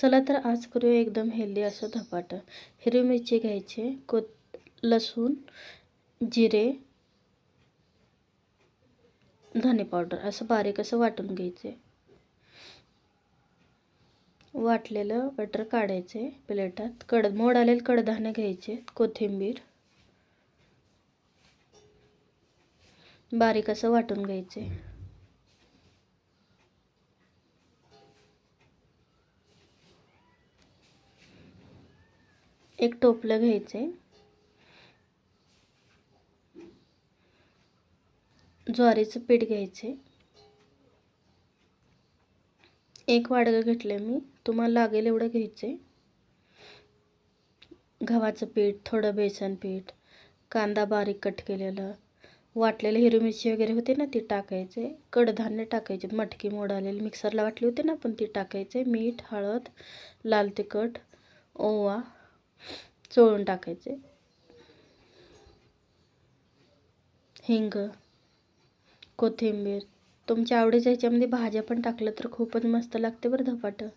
चला तर आज करूया एकदम हेल्दी असं धपाटं. हिरवी मिरची घ्यायची कोत लसूण जिरे धने पावडर असं बारीक असं वाटून घ्यायचे. वाटलेलं बटर काढायचे प्लेटात. कड मोड आलेले कडधान्य घ्यायचे कोथिंबीर. बारीक असं वाटून घ्यायचे. एक टोपलं घ्यायचं आहे. ज्वारीचं पीठ घ्यायचे एक वाडगं घेतलं मी. तुम्हाला लागेल एवढं घ्यायचे गव्हाचं पीठ थोडं बेसन पीठ कांदा बारीक कट केलेलं वाटलेलं हिरवी मिरची वगैरे होते ना ती टाकायचे. कडधान्य टाकायचे मटकी मोडालेली मिक्सरला वाटली होती ना पण ती टाकायचे. मीठ हळद लाल तिखट ओवा चोळून टाकायचे. हिंग कोथिंबीर तुमच्या आवडीच्या ह्याच्यामध्ये भाज्या पण टाकलं तर खूपच मस्त लागते बरं धपाटं.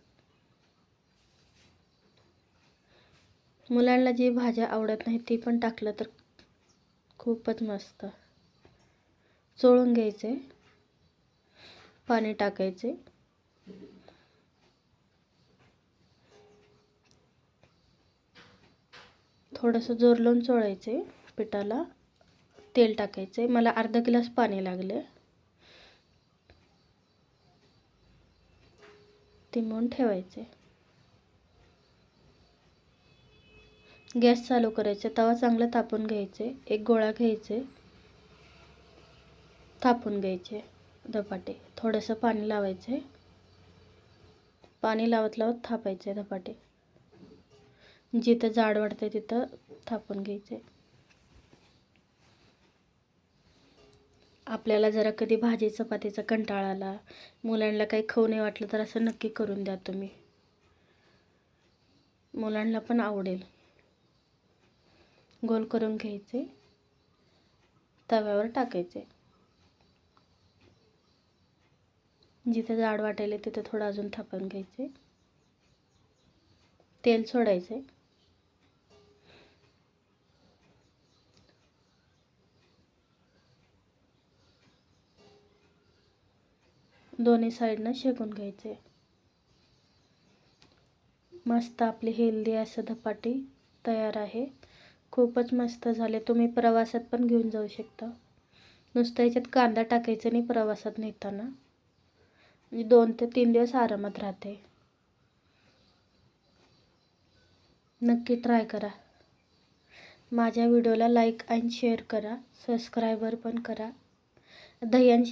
मुलांना जी भाज्या आवडत नाही ती पण टाकलं तर खूपच मस्त. चोळून घ्यायचे. पाणी टाकायचे. थोडंसं जोर लावून चोळायचं आहे पिठाला. तेल टाकायचं आहे मला अर्धा ग्लास पाणी लागले ते म्हणून ठेवायचे गॅस चालू करायचे तवा चांगला तापून घ्यायचे एक गोळा घ्यायचे थापून घ्यायचे धपाटे. थोडंसं पाणी लावायचे पाणी लावत लावत थापायचे धपाटे. जिथं जाड वाटते तिथं थापून घ्यायचे आपल्याला जरा कधी भाजी चपातीचा कंटाळा आला मुलांना काही खाऊ नाही वाटलं तर असं नक्की करून द्या तुम्ही. मुलांना पण आवडेल. गोल करून घ्यायचे. तव्यावर टाकायचे. जिथे जाड वाटायला तिथं थोडं अजून थापून घ्यायचे. तेल सोडायचे दोन्ही साईडनं शेकून घ्यायचे. मस्त आपली हेल्दी असं धपाटी तयार आहे. खूपच मस्त झाले. तुम्ही प्रवासात पण घेऊन जाऊ शकता. नुसतं याच्यात कांदा टाकायचा नाही प्रवासात नेताना. म्हणजे दोन ते तीन दिवस आरामात राहते. नक्की ट्राय करा. माझ्या व्हिडिओला लाईक अँड शेअर करा. सबस्क्रायबर पण करा. दही आणि